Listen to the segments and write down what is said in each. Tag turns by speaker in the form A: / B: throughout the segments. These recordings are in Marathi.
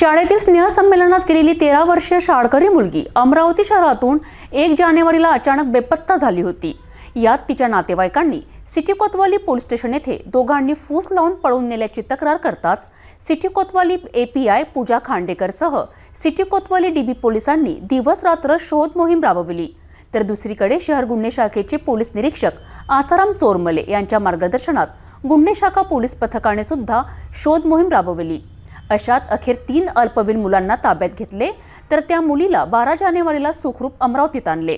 A: शाळेतील स्नेहसंमेलनात गेलेली तेरा वर्षीय शाळकरी मुलगी अमरावती शहरातून एक जानेवारीला अचानक बेपत्ता झाली होती. यात तिच्या नातेवाईकांनी सिटी कोतवाली पोलीस स्टेशन येथे दोघांनी फूस लावून पळून नेल्याची तक्रार करताच city Kotwali A P I Pooja खांडेकरसह city Kotwali D B पोलिसांनी दिवस रात्र शोध मोहीम राबविली. तर दुसरीकडे शहर गुन्हे शाखेचे पोलीस निरीक्षक आसाराम चोरमले यांच्या मार्गदर्शनात गुन्हे शाखा पोलीस पथकाने सुद्धा शोध मोहीम राबवली. अशात अखेर तीन अल्पवयीन मुलांना ताब्यात घेतले तर त्या मुलीला बारा जानेवारीला सुखरूप अमरावतीत आणले.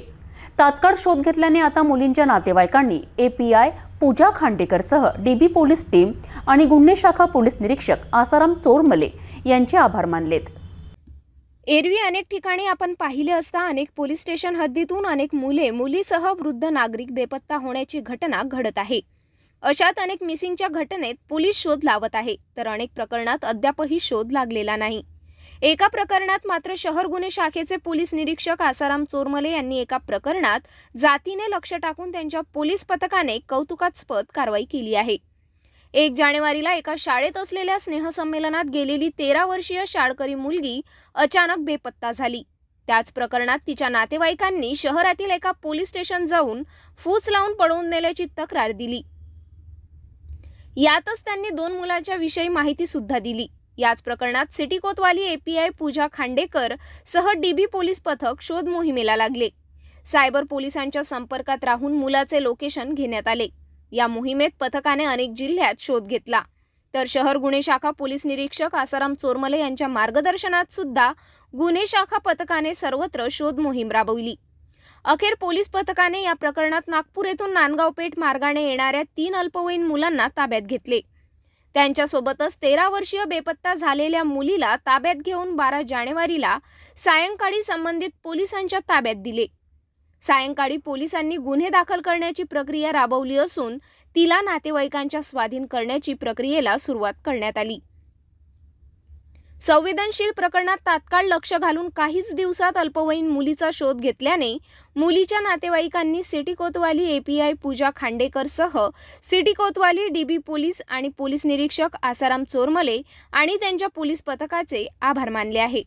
A: तात्काळ शोध घेतल्याने आता मुलींच्या नातेवाईकांनी ए पी आय पूजा खांडेकरसह डी बी पोलीस टीम आणि गुन्हे शाखा पोलीस निरीक्षक आसाराम चोरमले यांचे आभार मानलेत.
B: एरवी अनेक ठिकाणी आपण पाहिले असता अनेक पोलीस स्टेशन हद्दीतून अनेक मुले मुलीसह वृद्ध नागरिक बेपत्ता होण्याची घटना घडत आहे. अशात अनेक मिसिंगच्या घटनेत पोलीस शोध लावत आहे तर अनेक प्रकरणात अद्यापही शोध लागलेला नाही. एका प्रकरणात मात्र शहर गुन्हे शाखेचे पोलीस निरीक्षक आसाराम चोरमले यांनी एका प्रकरणात जातीने लक्ष टाकून त्यांच्या पोलीस पथकाने कौतुकास्पद कारवाई केली आहे. एक जानेवारीला एका शाळेत असलेल्या स्नेहसंमेलनात गेलेली तेरा वर्षीय शाळकरी मुलगी अचानक बेपत्ता झाली. त्याच प्रकरणात तिच्या नातेवाईकांनी शहरातील एका पोलीस स्टेशन जाऊन फूस लावून पळवून नेल्याची तक्रार दिली. यातच त्यांनी दोन मुलांच्या विषयी माहिती सुद्धा दिली. याच प्रकरणात सिटी कोतवाली एपीआय पूजा खांडेकर सह डीबी पोलीस पथक शोध मोहिमेला लागले. सायबर पोलिसांच्या संपर्कात राहून मुलाचे लोकेशन घेण्यात आले. या मोहिमेत पथकाने अनेक जिल्ह्यात शोध घेतला. तर शहर गुन्हे शाखा पोलीस निरीक्षक आसाराम चोरमले यांच्या मार्गदर्शनात सुद्धा गुन्हे शाखा पथकाने सर्वत्र शोध मोहीम राबवली. अखेर पोलीस पथकाने या प्रकरणात नागपूर येथून नांदगाव पेठ मार्गाने येणाऱ्या तीन अल्पवयीन मुलांना ताब्यात घेतले. त्यांच्यासोबतच तेरा वर्षीय बेपत्ता झालेल्या मुलीला ताब्यात घेऊन बारा जानेवारीला सायंकाळी संबंधित पोलिसांच्या ताब्यात दिले. सायंकाळी पोलिसांनी गुन्हे दाखल करण्याची प्रक्रिया राबवली असून तिला नातेवाईकांच्या स्वाधीन करण्याची प्रक्रियेला सुरुवात करण्यात आली. संवेदनशील प्रकरणात तात्काळ लक्ष घालून काहीच दिवसात अल्पवयीन मुलीचा शोध घेतल्याने मुलीच्या नातेवाईकांनी city Kotwali API Pooja खांडेकरसह city Kotwali D B police आणि पोलीस निरीक्षक आसाराम चोरमले आणि त्यांच्या पोलीस पथकाचे आभार मानले आहे